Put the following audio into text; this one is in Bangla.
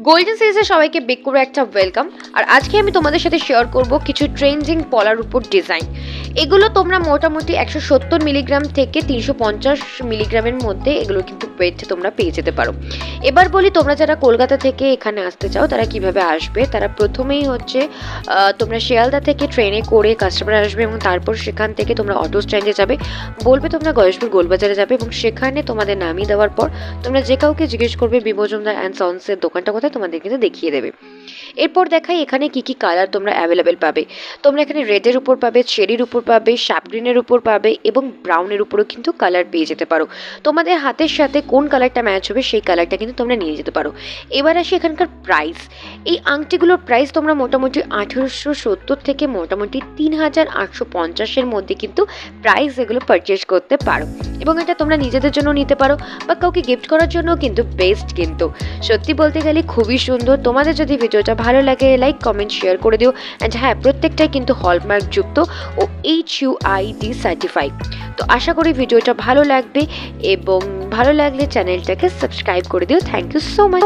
গোল্ডেন সিরিজে সবাইকে বেক করে একটা ওয়েলকাম আর আজকে আমি তোমাদের সাথে শেয়ার করব কিছু ট্রেন্ডিং পলার উপর ডিজাইন এগুলো তোমরা মোটামুটি একশো সত্তর মিলিগ্রাম থেকে তিনশো পঞ্চাশ মিলিগ্রামের মধ্যে এগুলো কিন্তু ওয়েট তোমরা পেয়ে যেতে পারো। এবার বলি তোমরা যারা কলকাতা থেকে এখানে আসতে চাও, তারা কীভাবে আসবে? তারা প্রথমেই হচ্ছে তোমরা শিয়ালদা থেকে ট্রেনে করে কাস্টমার আসবে এবং তারপর সেখান থেকে তোমরা অটো স্ট্যান্ডে যাবে। বলবে তোমরা গয়েশপুর গোলবাজারে যাবে এবং সেখানে তোমাদের নামিয়ে দেওয়ার পর তোমরা যে কাউকে জিজ্ঞেস করবে বিমোজমদার অ্যান্ড সন্সের দোকানটা কোথায়, তোমাদের কিন্তু দেখিয়ে দেবে। এরপর দেখাই এখানে কি কি কালার তোমরা অ্যাভেলেবেল পাবে। তোমরা এখানে রেডের উপর পাবে চেরির উপর পাবে শাপ গ্রিনের উপর পাবে এবং ব্রাউনের উপরও কিন্তু কালার পেয়ে যেতে পারো। তোমাদের হাতের সাথে কোন কালারটা ম্যাচ হবে সেই কালারটা কিন্তু তোমরা নিয়ে যেতে পারো। এবার আসি এখানকার প্রাইস এই আংটিগুলোর প্রাইস তোমরা মোটামুটি আঠেরোশো সত্তর থেকে মোটামুটি তিন হাজার আটশো পঞ্চাশের মধ্যে কিন্তু প্রাইস এগুলো পারচেস করতে পারো। এবং এটা তোমরা নিজেদের জন্য নিতে পারো বা কাউকে গিফট করার জন্য কিন্তু বেস্ট কিন্তু। সত্যি বলতে গেলে খুবই সুন্দর। তোমাদের যদি ভিডিওটা ভালো লাগে লাইক কমেন্ট শেয়ার করে দিও। অ্যান্ড হ্যাঁ প্রত্যেকটাই কিন্তু হলমার্ক যুক্ত ও H U I D certified তো আশা করি ভিডিওটা ভালো লাগবে এবং ভালো লাগলে চ্যানেলটাকে সাবস্ক্রাইব করে দিও থ্যাংক ইউ সো মাচ